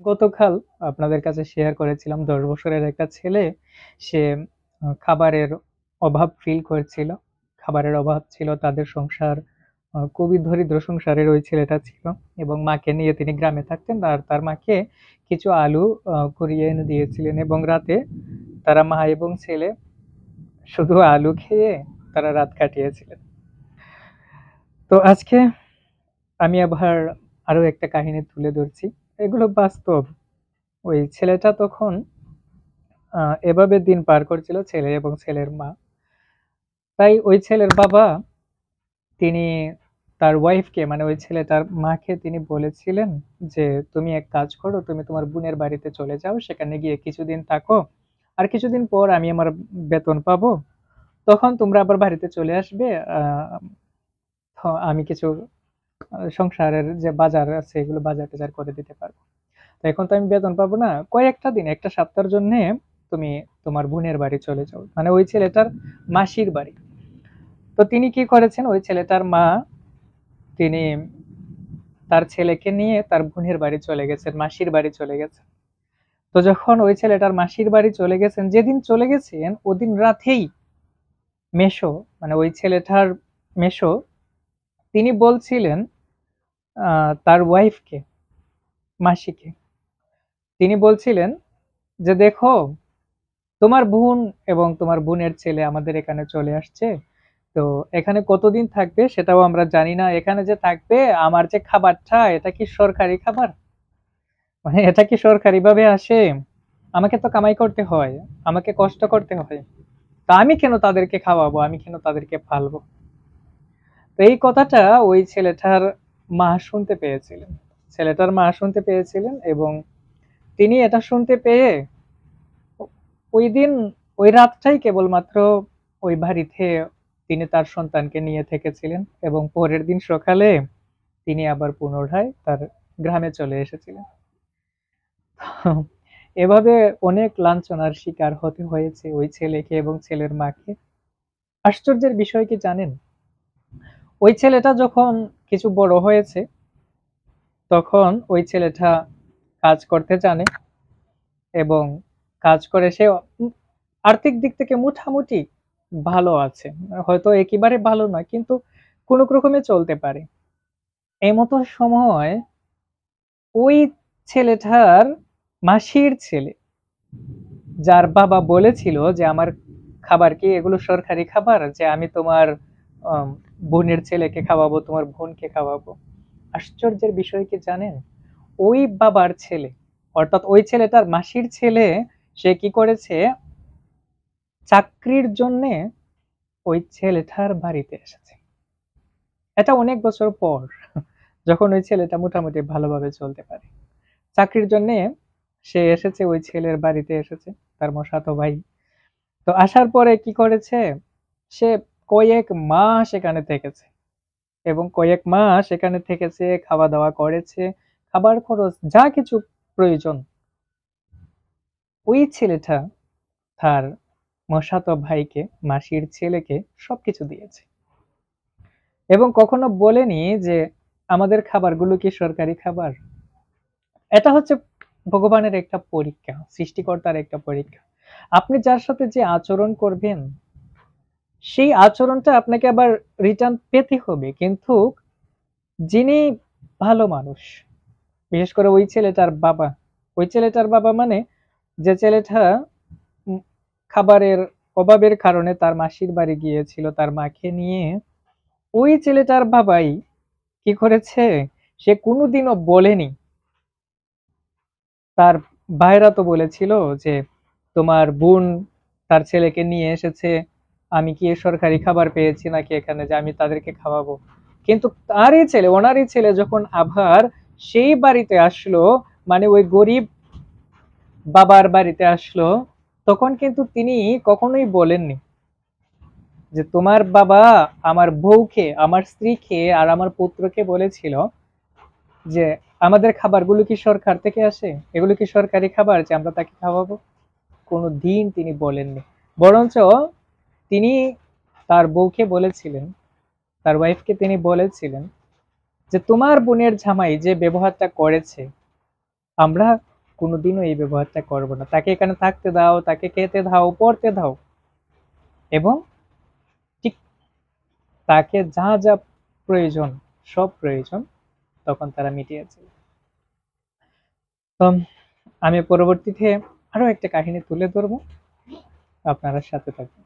গতকাল আপনাদের কাছে শেয়ার করেছিলাম, দশ বছরের একটা ছেলে, সে খাবারের অভাব ফিল করছিল, খাবারের অভাব ছিল, তাদের সংসার খুবই দরিদ্র সংসারের ওই ছেলেটা ছিল এবং মাকে নিয়ে তিনি গ্রামে থাকতেন আর তার মাকে কিছু আলু কুড়িয়ে এনে দিয়েছিলেন এবং রাতে তারা মা এবং ছেলে শুধু আলু খেয়ে তারা রাত কাটিয়েছিলেন। তো আজকে আমি আবার আরও একটা কাহিনী তুলে ধরছি। এগুলো বাস্তব। ওই ছেলেটা তখন এভাবে দিন পার করছিল ছেলে এবং ছেলের মা। তাই ওই ছেলের বাবা তিনি তার ওয়াইফকে মানে ওই ছেলেটার মাকে তিনি বলেছিলেন যে, তুমি এক কাজ করো, তুমি তোমার বোনের বাড়িতে চলে যাও, সেখানে গিয়ে কিছুদিন থাকো। আর কিছুদিন পর আমি আমার বেতন পাবো। তখন তোমরা আবার বাড়িতে চলে আসবে আমি কিছু সংসারের যে বাজার আছে, এগুলো বাজার টাজার করে দিতে পারব। তো এখন তো আমি বেতন পাবো না, কয়েকটা দিন, একটা সপ্তাহের জন্য তুমি তোমার বোনের বাড়ি চলে যাও। মানে ওই ছেলেটার মাসির বাড়ি। তো তিনি কি করেছেন? ওই ছেলেটার মা, তিনি তার ছেলেকে নিয়ে তার বোনের বাড়ি চলে গেছেন, মাসির বাড়ি চলে গেছেন। তো যখন ওই ছেলেটার মাসির বাড়ি চলে গেছেন, যেদিন চলে গেছেন, ওদিন রাতেই মেশো মানে ওই ছেলেটার মেশো তিনি বলছিলেন তার ওয়াইফকে মাসিকে। তিনি বলছিলেন যে, দেখো, তোমার বোন এবং তোমার বোনের ছেলে আমাদের এখানে চলে আসছে। তো এখানে কতদিন থাকবে সেটাও আমরা জানি না। এখানে যে থাকবে, আমার যে খাবারটা, এটা কি সরকারি খাবার? মানে এটা কি সরকারি ভাবে আসে? আমাকে তো কামাই করতে হয়, আমাকে কষ্ট করতে হয়। তা আমি কেন তাদেরকে খাওয়াবো? আমি কেন তাদেরকে পালবো? তো এই কথাটা ওই ছেলেটার মা শুনতে পেয়েছিলেন। ছেলেটার মা শুনতে পেয়েছিলেন এবং তিনি এটা শুনতে পেয়ে ওই দিন, ওই রাতটাই কেবলমাত্র ওই বাড়িতে তিনি তার সন্তানকে নিয়ে থেকেছিলেন এবং পরের দিন সকালে তিনি আবার পুনরায় তার গ্রামে চলে এসেছিলেন। এভাবে অনেক লাঞ্ছনার শিকার হতে হয়েছে ওই ছেলেকে এবং ছেলের মাকে। আশ্চর্যের বিষয় কি জানেন? ওই ছেলেটা যখন কিছু বড় হয়েছে, তখন ওই ছেলেটা কাজ করতে জানে এবং কাজ করে সে আর্থিক দিক থেকে মোটামুটি ভালো আছে। হয়তো একেবারে ভালো নয়, কিন্তু কোনো রকমে চলতে পারে। এই মতো সময় ওই ছেলেটার মাসির ছেলে, যার বাবা বলেছিল যে, আমার খাবার কি এগুলো সরকারি খাবার? যে আমি তোমার বোনের ছেলেকে খাওয়াবো, তোমার বোনকে খাওয়াবো। আশ্চর্যের বিষয় কি জানেন? ওই বাবার ছেলে, অর্থাৎ ওই ছেলেটার মাসির ছেলে, সে কি করেছে? চাকরির জন্য ওই ছেলেটার বাড়িতে এসেছে। এটা অনেক বছর পর, যখন ওই ছেলেটা মোটামুটি ভালোভাবে চলতে পারে। চাকরির জন্য সে এসেছে, ওই ছেলের বাড়িতে এসেছে, তার মশাতো ভাই। তো আসার পরে কি করেছে? সে কয়েক মাস এখানে থেকেছে। এবং কয়েক মাস এখানে থেকেছে খাওয়া দাওয়া করেছে, খাবার খরচ, যা কিছু প্রয়োজন। ওই ছেলেটা তার মশাতো ভাইকে, মাসির ছেলেকে সবকিছু দিয়েছে। এবং কখনো বলেনি যে, আমাদের খাবারগুলো কি সরকারি খাবার? এটা হচ্ছে ভগবানের একটা পরীক্ষা, সৃষ্টিকর্তার একটা পরীক্ষা। আপনি যার সাথে যে আচরণ করবেন সেই আচরণটা আপনাকে আবার রিটার্ন পেতে হবে। কিন্তু যিনি ভালো মানুষ, বিশেষ করে ওই ছেলেটার বাবা, ওই ছেলেটার বাবা মানে যে ছেলেটা খাবারের অভাবের কারণে তার মাসির বাড়ি গিয়েছিল, তার মাকে নিয়ে, ওই ছেলেটার বাবাই কি করেছে? সে কোনোদিনও বলেনি। তার ভাইরা তো বলেছিল যে, তোমার বোন তার ছেলেকে নিয়ে এসেছে আমি কি সরকারি খাবার পেয়েছি নাকি এখানে যে আমি তাদেরকে খাওয়াবো? কিন্তু তারই ছেলে, ওনারই ছেলে যখন আবার সেই বাড়িতে আসলো মানে ওই গরিব বাবার বাড়িতে আসলো, তখন কিন্তু তিনি কখনোই বলেননি যে তোমার বাবা আমার বউকে, আমার স্ত্রীকে আর আমার পুত্রকে বলেছিল যে আমাদের খাবারগুলো কি সরকার থেকে আসে? এগুলো কি সরকারি খাবার যে আমরা তাকে খাওয়াবো? কোনো দিন তিনি বলেননি। বরঞ্চ তিনি তার বউকে বলেছিলেন, তার ওয়াইফকে তিনি বলেছিলেন যে, তোমার বোনের জামাই যে ব্যবহারটা করেছে, আমরা কোনোদিনও এই ব্যবহারটা করব না। তাকে এখানে থাকতে দাও, তাকে খেতে দাও, পড়তে দাও। এবং ঠিক তাকে যা যা প্রয়োজন, সব প্রয়োজন তখন তারা মিটিয়েছে তো আমি পরবর্তীতে আরও একটা কাহিনী তুলে ধরবো। আপনারা সাথে থাকবেন